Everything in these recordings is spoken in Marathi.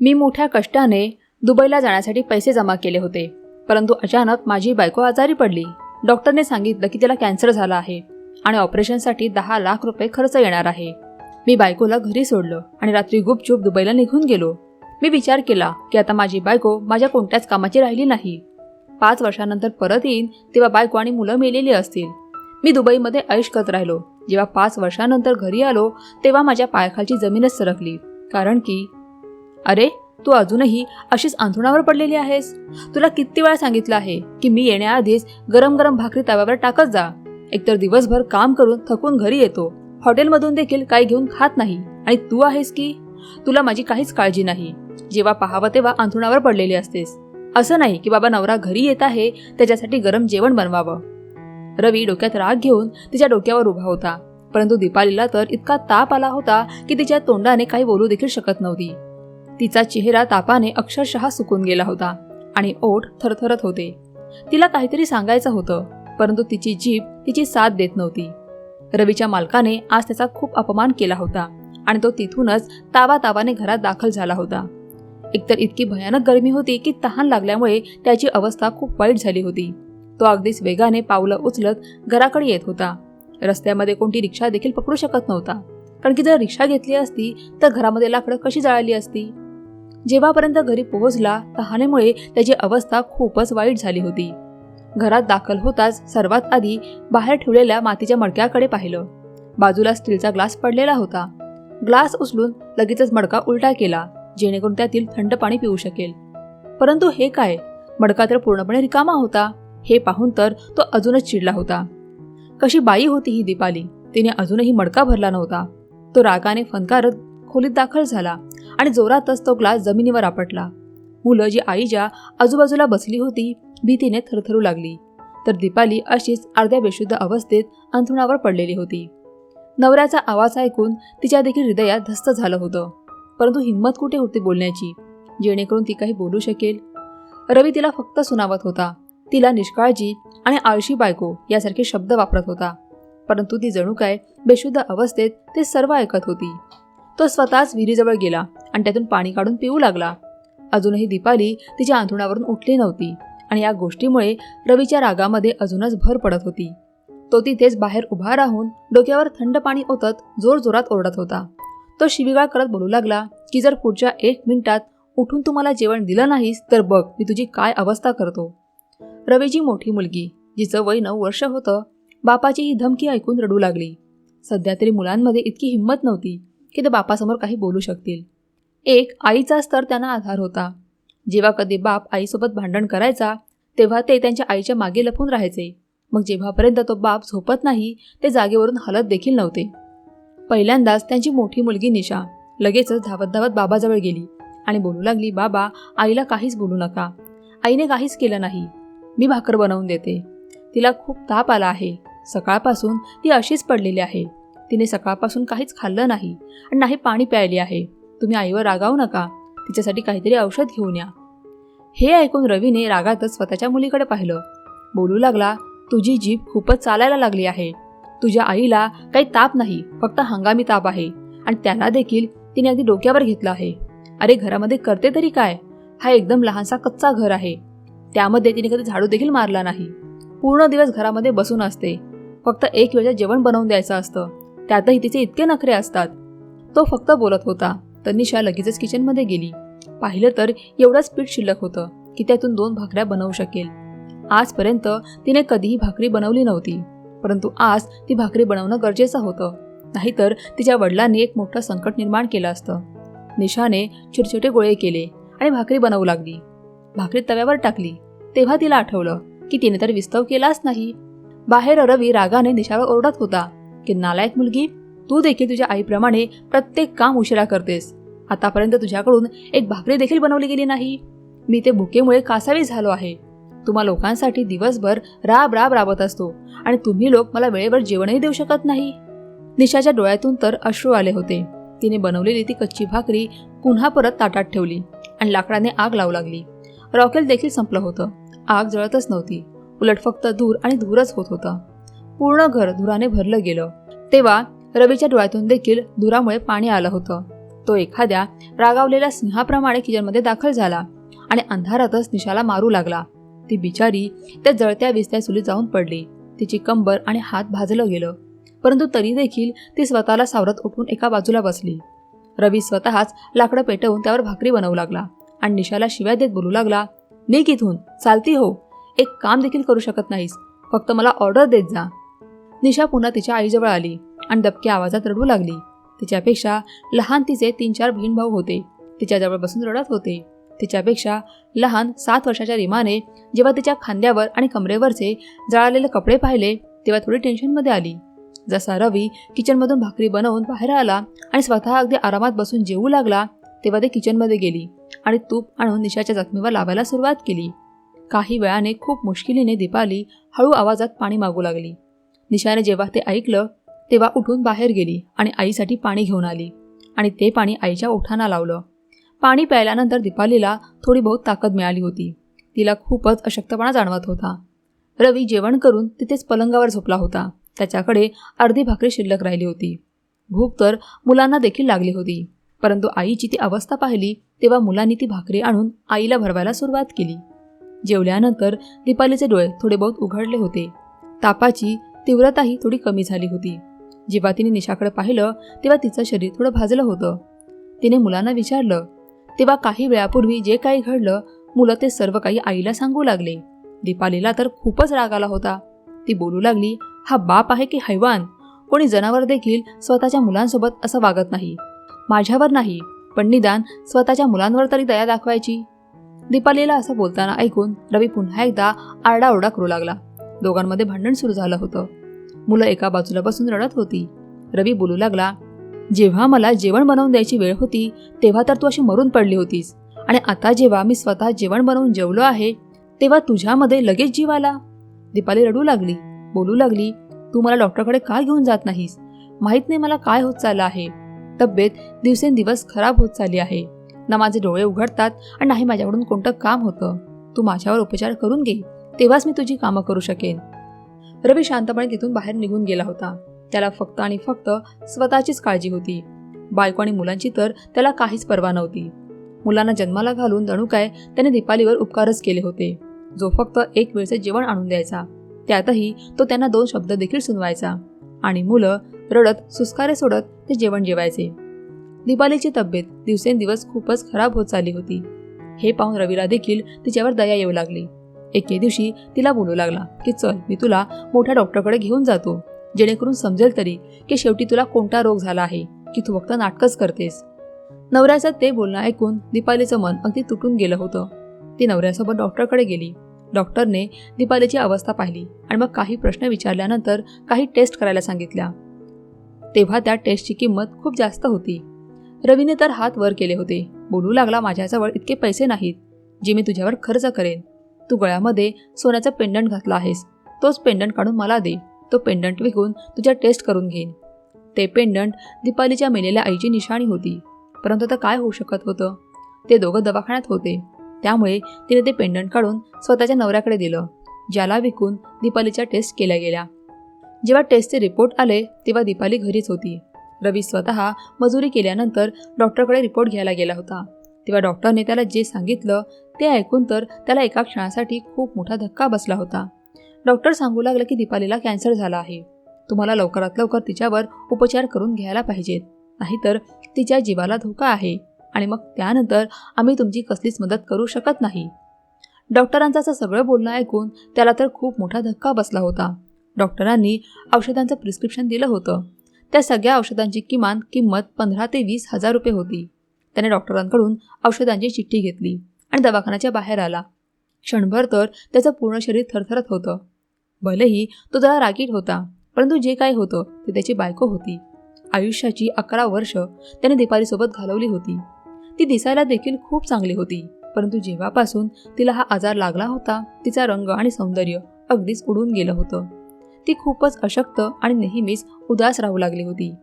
मी मोठ्या कष्टाने दुबईला जाण्यासाठी पैसे जमा केले होते. परंतु अचानक माझी बायको आजारी पडली. डॉक्टरने सांगितलं की तिला कॅन्सर झाला आहे आणि ऑपरेशनसाठी दहा लाख रुपये खर्च येणार आहे. मी बायकोला घरी सोडलं आणि रात्री गुपचूप दुबईला निघून गेलो. मी विचार केला की आता माझी बायको माझ्या कोणत्याच कामाची राहिली नाही. पाच वर्षानंतर परत येईन तेव्हा बायको आणि मुलं मेलेली असतील. मी दुबईमध्ये ऐश करत राहिलो. जेव्हा पाच वर्षानंतर घरी आलो तेव्हा माझ्या पायाखालची जमीनच सरकली. कारण की अरे तू अजूनही अशीच अंथरुणावर पडलेली आहेस? तुला किती वेळा सांगितलं आहे की मी येण्याआधीच गरम गरम भाकरी तव्यावर टाकत जा. एकतर दिवसभर काम करून थकून घरी येतो. हॉटेलमधून देखील काही घेऊन खात नाही. आणि तू आहेस की? तुला माझी काहीच काळजी नाही. जेव्हा पाहावं तेव्हा अंथरुणावर पडलेली असतेस. असं नाही की बाबा नवरा घरी येत आहे त्याच्यासाठी गरम जेवण बनवावं. रवी डोक्यात राग घेऊन तिच्या डोक्यावर उभा होता. परंतु दीपालीला तर इतका ताप आला होता की तिच्या तोंडाने काही बोलू देखील शकत नव्हती. तिचा चेहरा तापाने अक्षरशः सुकून गेला होता आणि ओठ थरथरत होते. तिला काहीतरी सांगायचं होतं परंतु तिची जीभ तिची साथ देत नव्हती. रवीच्या मालकाने आज त्याचा खूप अपमान केला होता आणि तो तिथूनच तावा तावाने घरात दाखल झाला होता. एकतर इतकी भयानक गरमी होती की तहान लागल्यामुळे त्याची अवस्था खूप वाईट झाली होती. तो अगदीच वेगाने पावलं उचलत घराकडे येत होता. रस्त्यामध्ये कोणती रिक्षा देखील पकडू शकत नव्हता. कारण की जर रिक्षा घेतली असती तर घरामध्ये लाकडं कशी जळाली असती? जेव्हापर्यंत घरी पोहोचला तहानेमुळे त्याची अवस्था खूपच वाईट झाली होती. घरात दाखल होताच सर्वात आधी बाहेर ठेवलेल्या मातीच्या मडक्याकडे पाहिलं. बाजूला स्टीलचा ग्लास पडलेला होता. ग्लास उचलून लगेचच मडका उलटा केला जेणेकरून त्यातील थंड पाणी पिऊ शकेल. परंतु हे काय? मडका तर पूर्णपणे रिकामा होता. हे पाहून तर तो अजूनच चिडला होता. कशी बाई होती ही दीपाली. तिने अजूनही मडका भरला नव्हता. तो रागाने फनकारत खोलीत दाखल झाला. आणि जोरातच तो ग्लास जमिनीवर आपटला. मुलं जी आईच्या आजूबाजूला बसली होती भीतीने थरथरू लागली. तर दीपाली अशीच अर्ध्या बेशुद्ध अवस्थेत अंथरुणावर पडलेली होती. नवऱ्याचा आवाज ऐकून तिच्या देखील हृदयात धस्त झालं होतं. परंतु हिंमत कुठे होती बोलण्याची? जेणेकरून ती काही बोलू शकेल? रवी तिला फक्त सुनावत होता. तिला निष्काळजी आणि आळशी बायको यासारखे शब्द वापरत होता. परंतु ती जणू काय बेशुद्ध अवस्थेत ते सर्व ऐकत होती. तो स्वतःच विहिरीजवळ गेला आणि त्यातून पाणी काढून पिऊ लागला. अजूनही दीपाली तिच्या अंथरुणावरून उठली नव्हती आणि या गोष्टीमुळे रवीच्या रागामध्ये अजूनच भर पडत होती. तो तिथेच बाहेर उभा राहून डोक्यावर थंड पाणी ओतत जोरजोरात ओरडत होता. तो शिवीगाळ करत बोलू लागला की जर पुढच्या एक मिनिटात उठून तुम्हाला जेवण दिलं नाहीस तर बघ मी तुझी काय अवस्था करतो. रवीची मोठी मुलगी जिचं वय नऊ वर्ष होतं बापाची ही धमकी ऐकून रडू लागली. सध्या तरी मुलांमध्ये इतकी हिंमत नव्हती. की ते बापासमोर काही बोलू शकतील. एक आईचाच तर त्यांना आधार होता. जेव्हा कधी बाप आईसोबत भांडण करायचा तेव्हा ते त्यांच्या आईच्या मागे लपून राहायचे. मग जेव्हापर्यंत तो बाप झोपत नाही ते जागेवरून हलत देखील नव्हते. पहिल्यांदाच त्यांची मोठी मुलगी निशा लगेचच धावत धावत बाबाजवळ गेली आणि बोलू लागली बाबा आईला काहीच बोलू नका. आईने काहीच केलं नाही. मी भाकर बनवून देते. तिला खूप ताप आला आहे. सकाळपासून ती अशीच पडलेली आहे. तिने सकाळपासून काहीच खाल्लं नाही आणि नाही पाणी प्यायले आहे. तुम्ही आईवर रागावू नका. तिच्यासाठी काहीतरी औषध घेऊन या. हे ऐकून रवीने रागातच स्वतःच्या मुलीकडे पाहिलं. बोलू लागला तुझी जीभ खूपच चालायला लागली आहे. तुझ्या आईला काही ताप नाही फक्त हंगामी ताप आहे आणि त्याला देखील तिने अगदी डोक्यावर घेतलं आहे. अरे घरामध्ये करते तरी काय? हा एकदम लहानसा कच्चा घर आहे. त्यामध्ये तिने कधी झाडू देखील मारला नाही. पूर्ण दिवस घरामध्ये बसून असते. फक्त एक वेळचं जेवण बनवून द्यायचं असतं. त्यातही तिचे इतके नखरे असतात. तो फक्त बोलत होता. तर निशा लगेचच किचनमध्ये गेली. पाहिलं तर एवढंच पीठ शिल्लक होतं की त्यातून दोन भाकऱ्या बनवू शकेल. आजपर्यंत तिने कधीही भाकरी बनवली नव्हती. परंतु आज ती भाकरी बनवणं गरजेचं होतं. नाहीतर तिच्या वडिलांनी एक मोठं संकट निर्माण केलं असतं. निशाने छोटे छोटे गोळे केले आणि भाकरी बनवू लागली. भाकरी तव्यावर टाकली. तेव्हा तिला आठवलं की तिने तर विस्तव केलाच नाही. बाहेर रवी रागाने निशावर ओरडत होता. की नालायक मुलगी तू देखील तुझ्या आईप्रमाणे प्रत्येक काम उशिरा करतेस. आतापर्यंत तुझ्याकडून एक भाकरी देखील बनवली गेली नाही. मी ते भुकेमुळे कासावी झालो आहे. तुम्हा लोकांसाठी दिवसभर राब राब राबत असतो आणि तुम्ही लोक मला वेळेवर जेवणही देऊ शकत नाही. निशाच्या डोळ्यातून तर अश्रू आले होते. तिने बनवलेली ती कच्ची भाकरी पुन्हा परत ताटात ठेवली आणि लाकडाने आग लावू लागली. रॉकेल देखील संपलं होतं. आग जळतच नव्हती. उलट फक्त धूर आणि धूरच होत होता. पूर्ण घर धुराने भरलं गेलं. तेव्हा रवीच्या डोळ्यातून देखील धुरामुळे पाणी आलं होतं. तो एखाद्या रागावलेल्या सिंहाप्रमाणे किचनमध्ये दाखल झाला आणि अंधारातच निशाला मारू लागला. ती बिचारी त्या जळत्या विसत्या चुलीत जाऊन पडली. तिची कंबर आणि हात भाजलं गेलं. परंतु तरी देखील ती स्वतःला सावरत उठून एका बाजूला बसली. रवी स्वतःच लाकडं पेटवून त्यावर भाकरी बनवू लागला आणि निशाला शिव्या देत बोलू लागला निघ इथून चालती हो. एक काम देखील करू शकत नाहीस. फक्त मला ऑर्डर देत जा. निशा पुन्हा तिच्या आईजवळ आली आणि दबक्या आवाजात रडू लागली. तिच्यापेक्षा लहान तिचे तीन चार बहीण भाऊ होते. तिच्याजवळ बसून रडत होते. तिच्यापेक्षा लहान सात वर्षाच्या रिमाने जेव्हा तिच्या खांद्यावर आणि कमरेवरचे जळालेले कपडे पाहिले तेव्हा थोडी टेन्शनमध्ये आली. जसा रवी किचनमधून भाकरी बनवून बाहेर आला आणि स्वतः अगदी आरामात बसून जेवू लागला तेव्हा ते किचनमध्ये गेली आणि तूप आणून निशाच्या जखमीवर लावायला सुरुवात केली. काही वेळाने खूप मुश्किलीने दीपाली हळू आवाजात पाणी मागू लागली. निशाने जेव्हा ते ऐकलं तेव्हा उठून बाहेर गेली आणि आईसाठी पाणी घेऊन आली आणि ते पाणी आईच्या ओठांना लावलं. पाणी प्यायल्यानंतर दीपालीला थोडी बहुत ताकद मिळाली होती. तिला खूपच अशक्तपणा जाणवत होता. रवी जेवण करून तिथेच पलंगावर झोपला होता. त्याच्याकडे अर्धी भाकरी शिल्लक राहिली होती. भूक तर मुलांना देखील लागली होती परंतु आईची ती अवस्था पाहिली तेव्हा मुलांनी ती भाकरी आणून आईला भरवायला सुरुवात केली. जेवल्यानंतर दीपालीचे डोळे थोडे बहुत उघडले होते. तापाची तीव्रताही थोडी कमी झाली होती. जेव्हा तिने निशाकडे पाहिलं तेव्हा तिचं शरीर थोडं भाजलं होतं. तिने मुलांना विचारलं तेव्हा काही वेळापूर्वी जे काही घडलं मुलं ते सर्व काही आईला सांगू लागले. दीपालीला तर खूपच राग आला होता. ती बोलू लागली हा बाप आहे की हैवान? कोणी जनावर देखील स्वतःच्या मुलांसोबत असं वागत नाही. माझ्यावर नाही पण निदान स्वतःच्या मुलांवर तरी दया दाखवायची. दीपालीला असं बोलताना ऐकून रवी पुन्हा एकदा आरडाओरडा करू लागला. दोघांमध्ये भांडण सुरू झालं होतं. मुलं एका बाजूला बसून रडत होती. रवी बोलू लागला जेव्हा मला जेवण बनवून द्यायची वेळ होती तेव्हा तर तू अशी मरून पडली होतीस. आणि आता जेव्हा मी स्वतः जेवण बनवून जेवलो आहे तेव्हा तुझ्यामध्ये लगेच जीव आला. दीपाली रडू लागली बोलू लागली तू मला डॉक्टरकडे का घेऊन जात नाहीस? माहीत नाही मला काय होत चाललं आहे. तब्येत दिवसेंदिवस खराब होत चालली आहे. ना माझे डोळे उघडतात आणि नाही माझ्याकडून कोणतं काम होतं. तू माझ्यावर उपचार करून घे. तेव्हाच मी तुझी कामं करू शकेन. रवी शांतपणे तिथून बाहेर निघून गेला होता. त्याला फक्त आणि फक्त स्वतःचीच काळजी होती. बायको आणि मुलांची तर त्याला काहीच पर्वा नव्हती. मुलांना जन्माला घालून जणू काय त्याने दीपालीवर उपकारच केले होते. जो फक्त एक वेळचे जेवण आणून द्यायचा त्यातही तो त्यांना दोन शब्द देखील सुनवायचा आणि मुलं रडत सुस्कारे सोडत ते जेवण जेवायचे. दीपालीची तब्येत दिवसेंदिवस खूपच खराब होत चालली होती. हे पाहून रवीला देखील तिच्यावर दया येऊ लागली. एके दिवशी तिला बोलू लागला की चल मी तुला मोठ्या डॉक्टरकडे घेऊन जातो जेणेकरून समजेल तरी की शेवटी तुला कोणता रोग झाला आहे की तू फक्त नाटकच करतेस. नवऱ्याचं ते बोलणं ऐकून दीपालीचं मन अगदी तुटून गेलं होतं. ती नवऱ्यासोबत डॉक्टरकडे गेली. डॉक्टरने दीपालीची अवस्था पाहिली आणि मग काही प्रश्न विचारल्यानंतर काही टेस्ट करायला सांगितल्या. तेव्हा त्या टेस्टची किंमत खूप जास्त होती. रवीने तर हात वर केले होते. बोलू लागला माझ्याजवळ इतके पैसे नाहीत जे मी तुझ्यावर खर्च करेन. तू गळ्यामध्ये सोन्याचा पेंडंट घातला आहेस. तोच पेंडंट काढून मला दे. तो पेंडंट विकून तुझ्या टेस्ट करून घेईन. ते पेंडंट दीपालीच्या मेलेल्या आईची निशाणी होती. परंतु आता काय होऊ शकत होतं? ते दोघं दवाखान्यात होते. त्यामुळे तिने ते पेंडंट काढून स्वतःच्या नवऱ्याकडे दिलं ज्याला विकून दीपालीच्या टेस्ट केल्या गेल्या. जेव्हा टेस्टचे रिपोर्ट आले तेव्हा दीपाली घरीच होती. रवी स्वतः मजुरी केल्यानंतर डॉक्टरकडे रिपोर्ट घ्यायला गेला होता. तेव्हा डॉक्टरने त्याला जे सांगितलं ते ऐकून तर त्याला एका क्षणासाठी खूप मोठा धक्का बसला होता. डॉक्टर सांगू लागलं की दीपालीला कॅन्सर झाला आहे. तुम्हाला लवकरात लवकर तिच्यावर उपचार करून घ्यायला पाहिजेत. नाहीतर तिच्या जीवाला धोका आहे आणि मग त्यानंतर आम्ही तुमची कसलीच मदत करू शकत नाही. डॉक्टरांचं असं सगळं बोलणं ऐकून त्याला तर खूप मोठा धक्का बसला होता. डॉक्टरांनी औषधांचं प्रिस्क्रिप्शन दिलं होतं. त्या सगळ्या औषधांची किमान किंमत पंधरा ते वीस हजार रुपये होती. त्याने डॉक्टरांकडून औषधांची चिठ्ठी घेतली. आणि दवाखान्याच्या बाहेर आला. क्षणभर तर त्याचं पूर्ण शरीर थरथरत होतं. भलेही तो जरा रागीट होता परंतु जे काय होतं ते त्याची बायको होती. आयुष्याची अकरा वर्ष त्याने दीपालीसोबत घालवली होती. ती दिसायला देखील खूप चांगली होती परंतु जेव्हापासून तिला हा आजार लागला होता तिचा रंग आणि सौंदर्य अगदीच उडून गेलं होतं. ती खूपच अशक्त आणि नेहमीच उदास राहू लागली होती.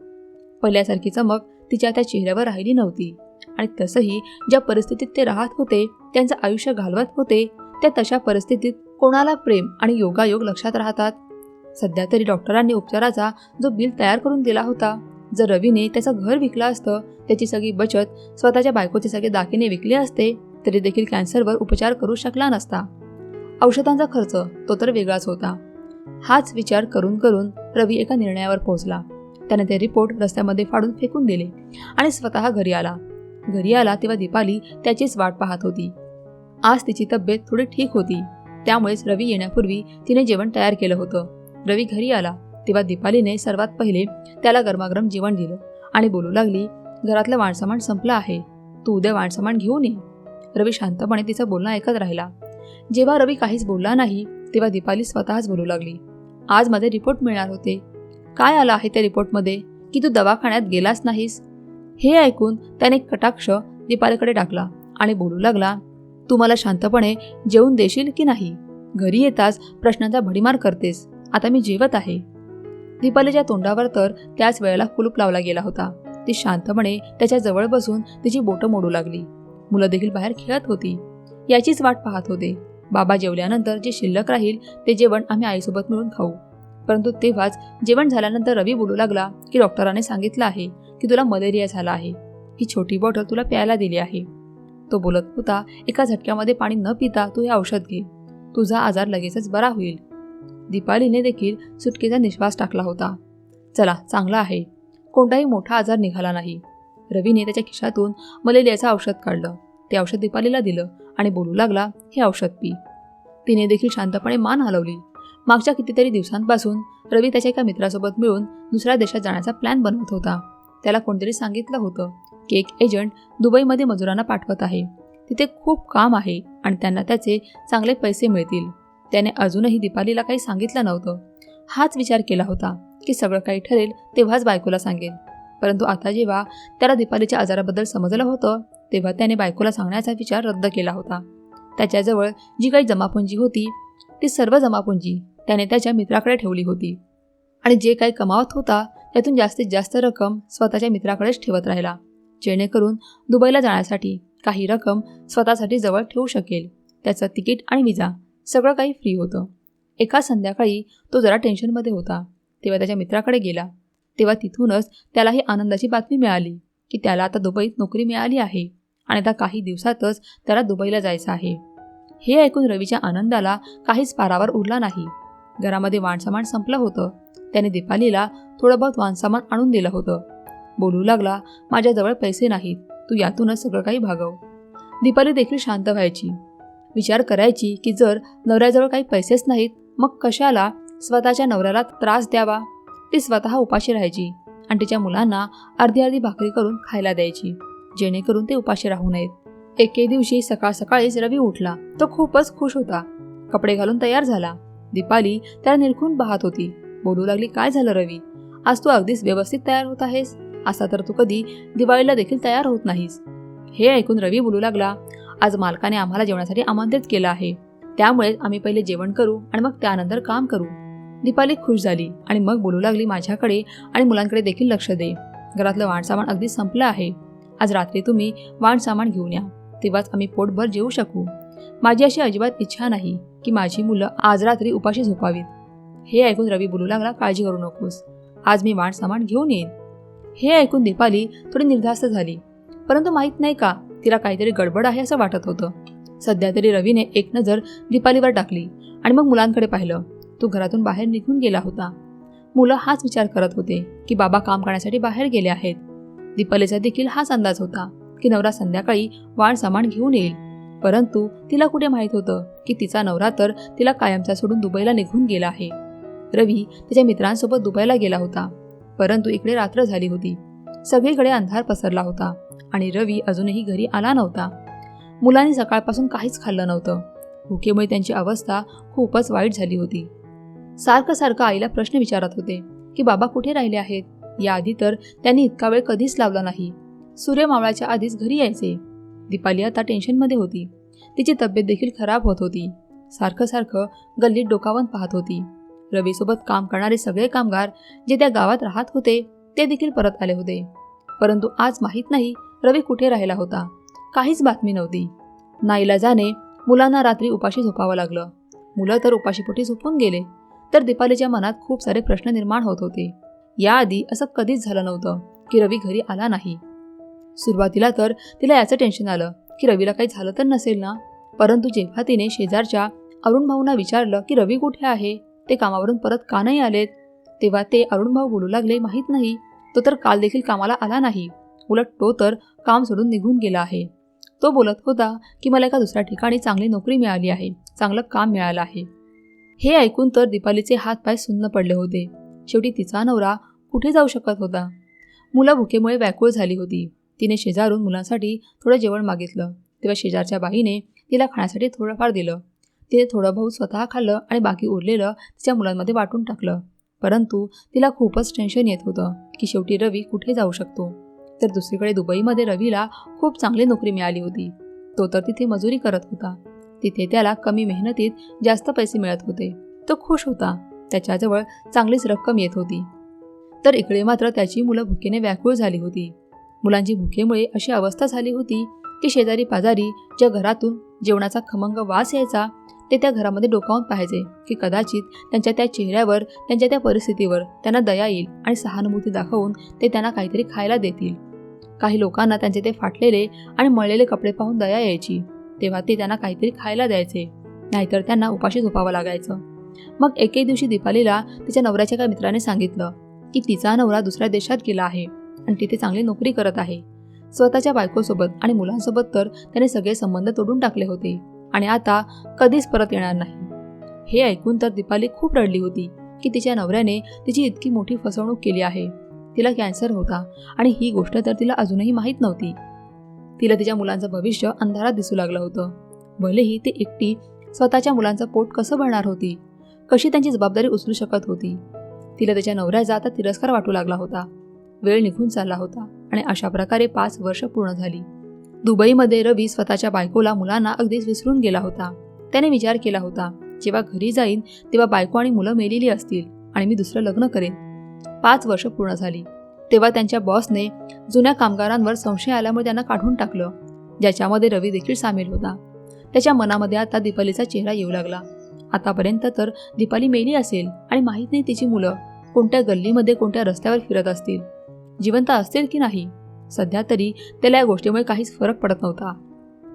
पहिल्यासारखी चमक तिच्या त्या चेहऱ्यावर राहिली नव्हती. आणि तसंही ज्या परिस्थितीत ते राहत होते त्यांचं आयुष्य घालवत होते त्या तशा परिस्थितीत कोणाला प्रेम आणि योगायोग लक्षात राहतात? सध्या तरी डॉक्टरांनी उपचाराचा जो बिल तयार करून दिला होता जर रवीने त्याचं घर विकलं असतं त्याची सगळी बचत स्वतःच्या बायकोचे सगळे दागिने विकले असते तरी देखील कॅन्सरवर उपचार करू शकला नसता. औषधांचा खर्च तो तर वेगळाच होता. हाच विचार करून करून रवी एका निर्णयावर पोहोचला. त्याने ते रिपोर्ट रस्त्यामध्ये फाडून फेकून दिले आणि स्वतः घरी आला. घरी आला तेव्हा दीपाली त्याचीच वाट पाहत होती. आज तिची तब्येत थोडी ठीक होती. त्यामुळेच रवी येण्यापूर्वी तिने जेवण तयार केलं होतं. रवी घरी आला तेव्हा दीपालीने सर्वात पहिले त्याला गरमागरम जेवण दिलं आणि बोलू लागली घरातलं वाणसामान संपलं आहे. तू उद्या वाणसामान घेऊन ये. रवी शांतपणे तिचं बोलणं ऐकत राहिला. जेव्हा रवी काहीच बोलला नाही तेव्हा दीपाली स्वतःच बोलू लागली. आज माझे रिपोर्ट मिळणार होते. काय आलं आहे त्या रिपोर्टमध्ये? की तू दवाखान्यात गेलाच नाहीस? हे ऐकून त्याने कटाक्ष दीपालीकडे टाकला आणि बोलू लागला तू मला शांतपणे जेवून देशील की नाही? घरी येताच प्रश्नांचा भडीमार करतेस. आता मी जेवत आहे. दीपालीच्या तोंडावर तर त्याच वेळेला कुलूप लावला गेला होता. ती शांतपणे त्याच्याजवळ बसून तिची बोटं मोडू लागली. मुलं देखील बाहेर खेळत होती. याचीच वाट पाहत होते. बाबा जेवल्यानंतर जे शिल्लक राहील ते जेवण आम्ही आईसोबत मिळून खाऊ. परंतु तेव्हाच जेवण झाल्यानंतर रवी बोलू लागला की डॉक्टरांनी सांगितलं आहे की तुला मलेरिया झाला आहे. ही छोटी बॉटल तुला प्यायला दिली आहे. तो बोलत होता एका झटक्यामध्ये पाणी न पिता तू हे औषध घे. तुझा आजार लगेचच बरा होईल. दीपालीने देखील सुटकेचा निश्वास टाकला होता. चला चांगला आहे. कोणताही मोठा आजार निघाला नाही. रवीने त्याच्या खिशातून मलेरियाचं औषध काढलं. ते औषध दीपालीला दिलं आणि बोलू लागला हे औषध पी. तिने देखील शांतपणे मान हलवली. मागच्या कितीतरी दिवसांपासून रवी त्याच्या एका मित्रासोबत मिळून दुसऱ्या देशात जाण्याचा प्लॅन बनवत होता. त्याला कोणतरी सांगितलं होतं की एक एजंट दुबईमध्ये मजुरांना पाठवत आहे. तिथे खूप काम आहे आणि त्यांना त्याचे चांगले पैसे मिळतील. त्याने अजूनही दीपालीला काही सांगितलं नव्हतं. हाच विचार केला होता की सगळं काही ठरेल तेव्हाच बायकोला सांगेल. परंतु आता जेव्हा त्याला दीपालीच्या आजाराबद्दल समजलं होतं तेव्हा त्याने बायकोला सांगण्याचा विचार रद्द केला होता. त्याच्याजवळ जी काही जमापुंजी होती ती सर्व जमापुंजी त्याने त्याच्या मित्राकडे ठेवली होती. आणि जे काही कमावत होता त्यातून जास्तीत जास्त रक्कम स्वतःच्या मित्राकडेच ठेवत राहिला जेणेकरून दुबईला जाण्यासाठी काही रक्कम स्वतःसाठी जवळ ठेवू शकेल. त्याचं तिकीट आणि विजा सगळं काही फ्री होतं. एका संध्याकाळी तो जरा टेन्शनमध्ये होता. तेव्हा त्याच्या मित्राकडे गेला. तेव्हा तिथूनच त्याला ही आनंदाची बातमी मिळाली की त्याला आता दुबईत नोकरी मिळाली आहे आणि आता काही दिवसातच त्याला दुबईला जायचं आहे. हे ऐकून रवीच्या आनंदाला काहीच पारावर उरला नाही. घरामध्ये वाणसामान संपलं होतं. त्याने दीपालीला थोडं बहुत वाणसामान आणून दिलं होतं. बोलू लागला माझ्याजवळ पैसे नाहीत. तू यातूनच सगळं काही भागव. दीपाली देखील शांत व्हायची. विचार करायची की जर नवऱ्याजवळ काही पैसेच नाहीत मग कशाला स्वतःच्या नवऱ्याला त्रास द्यावा? ती स्वतः उपाशी राहायची आणि तिच्या मुलांना अर्धी अर्धी भाकरी करून खायला द्यायची जेणेकरून ते उपाशी राहू नयेत. एके दिवशी सकाळ सकाळीच रवी उठला. तो खूपच खुश होता. कपडे घालून तयार झाला. दीपाली त्याला निरखून पाहत होती. बोलू लागली काय झालं रवी? आज तू अगदीच व्यवस्थित तयार होत आहेस. असा तर तू कधी दिवाळीला देखील तयार होत नाहीस. हे ऐकून रवी बोलू लागला आज मालकाने आम्हाला जेवणासाठी आमंत्रित केलं आहे. त्यामुळे आम्ही पहिले जेवण करू आणि मग त्यानंतर काम करू. दीपाली खुश झाली आणि मग बोलू लागली माझ्याकडे आणि मुलांकडे देखील लक्ष दे. घरातलं वाणसामान अगदी संपलं आहे. आज रात्री तुम्ही वाणसामान घेऊन या. तेव्हाच आम्ही पोटभर जेवू शकू. माझी अशी अजिबात इच्छा नाही की माझी मुलं आज रात्री उपाशी झोपावीत. हे ऐकून रवी बोलू लागला काळजी करू नकोस. आज मी वाणसामान घेऊन येईन. हे ऐकून दीपाली थोडी निर्धास्त झाली. परंतु माहीत नाही का तिला काहीतरी गडबड आहे असं वाटत होतं. सध्या तरी रवीने एक नजर दीपालीवर टाकली आणि मग मुलांकडे पाहिलं. तो घरातून बाहेर निघून गेला होता. मुलं हाच विचार करत होते की बाबा काम करण्यासाठी बाहेर गेले आहेत. दीपालीचा देखील हाच अंदाज होता की नवरा संध्याकाळी वाण सामान घेऊन येईल. परंतु तिला कुठे माहीत होतं की तिचा नवरा तर तिला कायमचा सोडून दुबईला निघून गेला आहे. रवी त्याच्या मित्रांसोबत दुबईला गेला होता. परंतु इकडे रात्र झाली होती. सगळीकडे अंधार पसरला होता आणि रवी अजूनही घरी आला नव्हता. मुलांनी सकाळपासून काहीच खाल्लं नव्हतं. भुकेमुळे त्यांची अवस्था खूपच वाईट झाली होती. सारखं सारखं आईला प्रश्न विचारत होते की बाबा कुठे राहिले आहेत? याआधी तर त्यांनी इतका वेळ कधीच लावला नाही. सूर्य मावळाच्या आधीच घरी यायचे. दीपाली आता टेन्शनमध्ये होती. तिची तब्येत देखील खराब होत होती. सारखं सारखं गल्लीत डोकावून पाहत होती. रवीसोबत काम करणारे सगळे कामगार जे त्या गावात राहत होते ते देखील परत आले होते. परंतु आज माहीत नाही रवी कुठे राहिला होता. काहीच बातमी नव्हती. नाईला जाणे मुलांना रात्री उपाशी झोपावं लागलं. मुलं तर उपाशीपोटी झोपून गेले. तर दीपालीच्या मनात खूप सारे प्रश्न निर्माण होत होते. याआधी असं कधीच झालं नव्हतं की रवी घरी आला नाही. सुरुवातीला तर तिला याचं टेन्शन आलं की रवीला काही झालं तर नसेल ना? परंतु जेव्हा तिने शेजारच्या अरुण भाऊंना विचारलं की रवी कुठे आहे? ते कामावरून परत का नाही आलेत? तेव्हा ते अरुण भाऊ बोलू लागले माहीत नाही. तो तर काल देखील कामाला आला नाही. उलट तो तर काम सोडून निघून गेला आहे. तो बोलत होता की मला एका दुसऱ्या ठिकाणी चांगली नोकरी मिळाली आहे चांगलं काम मिळालं आहे. हे ऐकून तर दीपालीचे हात पाय सुन्न पडले होते. शेवटी तिचा नवरा कुठे जाऊ शकत होता? मुलं भुकेमुळे व्याकुळ झाली होती. तिने शेजारून मुलांसाठी थोडं जेवण मागितलं. तेव्हा शेजारच्या बाईने तिला खाण्यासाठी थोडंफार दिलं. तिने थोडं भाऊ स्वतः खाल्लं आणि बाकी उरलेलं तिच्या मुलांमध्ये वाटून टाकलं. परंतु तिला खूपच टेन्शन येत होतं की शेवटी रवी कुठे जाऊ शकतो. तर दुसरीकडे दुबईमध्ये रवीला खूप चांगली नोकरी मिळाली होती. तो तर तिथे मजुरी करत होता. तिथे त्याला कमी मेहनतीत जास्त पैसे मिळत होते. तो खुश होता. त्याच्याजवळ चांगलीच रक्कम येत होती. तर इकडे मात्र त्याची मुलं भुकेने व्याकुळ झाली होती. मुलांची भुकेमुळे अशी अवस्था झाली होती की शेजारी पाजारी ज्या घरातून जेवणाचा खमंग वास यायचा ते त्या घरामध्ये डोकावून पाहायचे की कदाचित त्यांच्या त्या चेहऱ्यावर त्यांच्या त्या परिस्थितीवर त्यांना दया येईल आणि सहानुभूती दाखवून ते त्यांना काहीतरी खायला देतील. काही लोकांना त्यांचे ते फाटलेले आणि मळलेले कपडे पाहून दया यायची. तेव्हा ते त्यांना काहीतरी खायला द्यायचे. नाहीतर त्यांना उपाशी झोपावं लागायचं. मग एके दिवशी दीपालीला तिच्या नवऱ्याच्या एका मित्राने सांगितलं की तिचा नवरा दुसऱ्या देशात गेला आहे. आणि तिथे चांगली नोकरी करत आहे. स्वतःच्या बायकोसोबत आणि मुलांसोबत तर त्याने सगळे संबंध तोडून टाकले होते. आणि आता कधीच परत येणार नाही. हे ऐकून तर दीपाली खूप रडली होती की तिच्या नवऱ्याने तिची इतकी मोठी फसवणूक केली आहे. तिला कॅन्सर होता आणि ही गोष्ट तर तिला अजूनही माहीत नव्हती. तिला तिच्या मुलांचं भविष्य अंधारात दिसू लागलं होतं. भलेही ती एकटी स्वतःच्या मुलांचं पोट कसं भरणार होती? कशी त्यांची जबाबदारी उचलू शकत होती? तिला त्याच्या नवऱ्याचा आता तिरस्कार वाटू लागला होता. वेळ निघून चालला होता आणि अशा प्रकारे पाच वर्ष पूर्ण झाली. दुबईमध्ये रवी स्वतःच्या बायकोला मुलांना अगदीच विसरून गेला होता. त्याने विचार केला होता जेव्हा घरी जाईन तेव्हा बायको आणि मुलं मेलेली असतील आणि मी दुसरं लग्न करेन. पाच वर्ष पूर्ण झाली. तेव्हा त्यांच्या बॉसने जुन्या कामगारांवर संशय आल्यामुळे त्यांना काढून टाकलं ज्याच्यामध्ये रवी देखील सामील होता. त्याच्या मनामध्ये आता दीपालीचा चेहरा येऊ लागला. आतापर्यंत तर दीपाली मेली असेल आणि माहीत नाही तिची मुलं कोणत्या गल्लीमध्ये कोणत्या रस्त्यावर फिरत असतील. जिवंत असतील की नाही? सध्या तरी त्याला या गोष्टीमुळे काहीच फरक पडत नव्हता.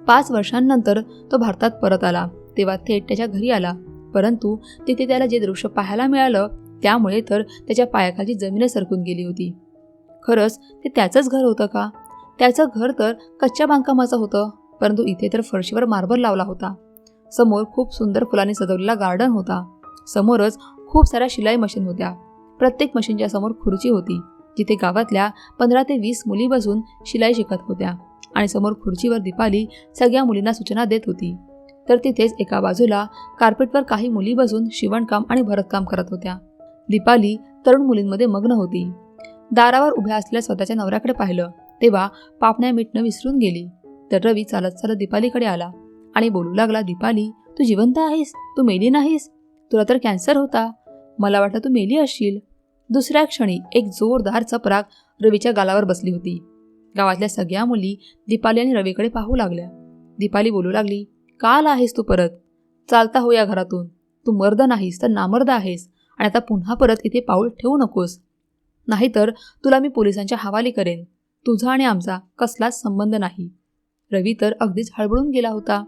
पाच वर्षांनंतर तो भारतात परत आला. तेव्हा थेट त्याच्या घरी आला. परंतु तिथे त्याला जे दृश्य पाहायला मिळालं त्यामुळे तर त्याच्या पायाखाली जमीन सरकून गेली होती. खरंच ते त्याचंच घर होतं का? त्याचं घर तर कच्च्या बांधकामाचं होतं परंतु इथे तर फरशीवर मार्बल लावला होता. समोर खूप सुंदर फुलांनी सजवलेला गार्डन होता. समोरच खूप साऱ्या शिलाई मशीन होत्या. प्रत्येक मशीनच्या समोर खुर्ची होती. जिथे गावातल्या पंधरा ते वीस मुली बसून शिलाई शिकत होत्या आणि समोर खुर्चीवर दीपाली सगळ्या मुलींना सूचना देत होती. तर तिथेच एका बाजूला कार्पेटवर काही मुली बसून शिवणकाम आणि भरतकाम करत होत्या. दीपाली तरुण मुलींमध्ये मग्न होती. दारावर उभ्या असलेल्या स्वतःच्या नवऱ्याकडे पाहिलं तेव्हा पापण्या मिटणं विसरून गेली. तर रवी चालत चालत दीपालीकडे आला आणि बोलू लागला दीपाली तू जिवंत आहेस? तू मेली नाहीस? तुला तर कॅन्सर होता. मला वाटतं तू मेली असशील. दुसऱ्या क्षणी एक जोरदार चपराक रवीच्या गालावर बसली होती. गावातल्या सगळ्या मुली दीपाली आणि रवीकडे पाहू लागल्या. दीपाली बोलू लागली काल आहेस तू परत? चालता हो या घरातून. तू मर्द नाहीस तर नामर्द आहेस आणि आता पुन्हा परत इथे पाऊल ठेवू नकोस. नाहीतर तुला मी पोलिसांच्या हवाली करेन. तुझा आणि आमचा कसलाच संबंध नाही. रवी तर अगदीच हळबळून गेला होता.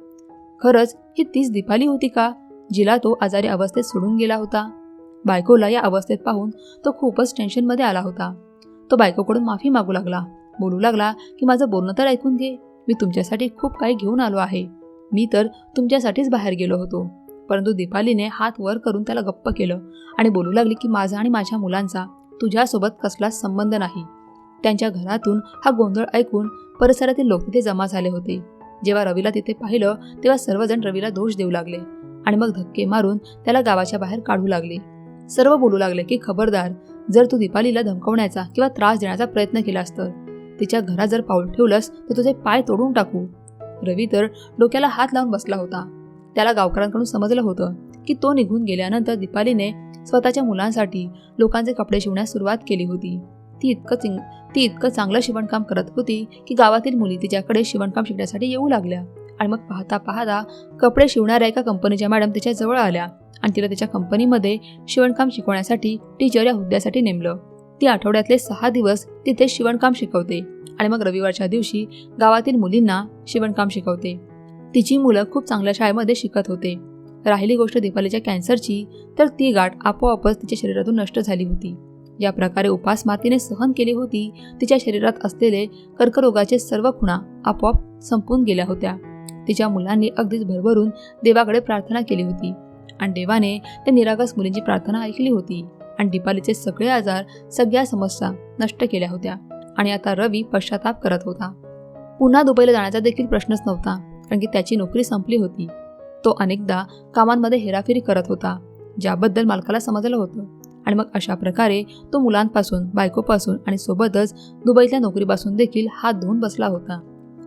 खरंच ही तीच दीपाली होती का जिला तो आजारी अवस्थेत सोडून गेला होता? बायकोला या अवस्थेत पाहून तो खूपच टेन्शनमध्ये आला होता. तो बायकोकडून माफी मागू लागला. बोलू लागला की माझं बोलणं तर ऐकून घे. मी तुमच्यासाठी खूप काही घेऊन आलो आहे. मी तर तुमच्यासाठीच बाहेर गेलो होतो. परंतु दीपालीने हात वर करून त्याला गप्प केलं आणि बोलू लागली की माझा आणि माझ्या मुलांचा तुझ्यासोबत कसलाच संबंध नाही. त्यांच्या घरातून हा गोंधळ ऐकून परिसरातील लोक तिथे जमा झाले होते. जेव्हा रवीला तिथे पाहिलं तेव्हा सर्वजण रवीला दोष देऊ लागले आणि मग धक्के मारून त्याला गावाच्या बाहेर काढू लागले. सर्व बोलू लागले की खबरदार जर तू दीपालीला धमकवण्याचा किंवा त्रास देण्याचा प्रयत्न केलास तर. तिच्या घरात जर पाऊल ठेवलंस तर तुझे पाय तोडून टाकू. रवी तर डोक्याला हात लावून बसला होता. त्याला गावकऱ्यांकडून समजलं होतं की तो निघून गेल्यानंतर दीपालीने स्वतःच्या मुलांसाठी लोकांचे कपडे शिवण्यास सुरुवात केली होती. ती इतकं चिंग ती इतकं चांगलं शिवणकाम करत होती की गावातील मुली तिच्याकडे शिवणकाम शिकण्यासाठी येऊ लागल्या आणि मग पाहता पाहता कपडे शिवणाऱ्या एका कंपनीच्या मॅडम तिच्या जवळ आल्या. आणि तिला तिच्या कंपनीमध्ये शिवणकाम शिकवण्यासाठी टीचर या हुद्द्यासाठी नेमलं. ती आठवड्यातले सहा दिवस तिथे शिवणकाम शिकवते आणि मग रविवारच्या दिवशी गावातील मुलींना शिवणकाम शिकवते. तिची मुलं खूप चांगल्या शाळेमध्ये शिकत होते. राहिली गोष्ट दीपालीच्या कॅन्सरची तर ती गाठ आपोआपच तिच्या शरीरातून नष्ट झाली होती. या प्रकारे उपासमातीने सहन केली होती तिच्या शरीरात असलेले कर्करोगाचे सर्व खुणा आपोआप संपून गेल्या होत्या. तिच्या मुलांनी अगदीच भरभरून देवाकडे प्रार्थना केली होती. आणि देवाने त्या निरागस मुलींची प्रार्थना ऐकली होती. आणि दीपालीचे सगळे आजार सगळ्या समस्या नष्ट केल्या होत्या. आणि आता रवी पश्चाताप करत होता. पुन्हा दुबईला जाण्याचा देखील प्रश्नच नव्हता कारण की त्याची नोकरी संपली होती. तो अनेकदा कामांमध्ये हेराफेरी करत होता ज्याबद्दल मालकाला समजलं होतं. आणि मग अशा प्रकारे तो मुलांपासून बायकोपासून आणि सोबतच दुबईतल्या नोकरीपासून देखील हात धुवून बसला होता.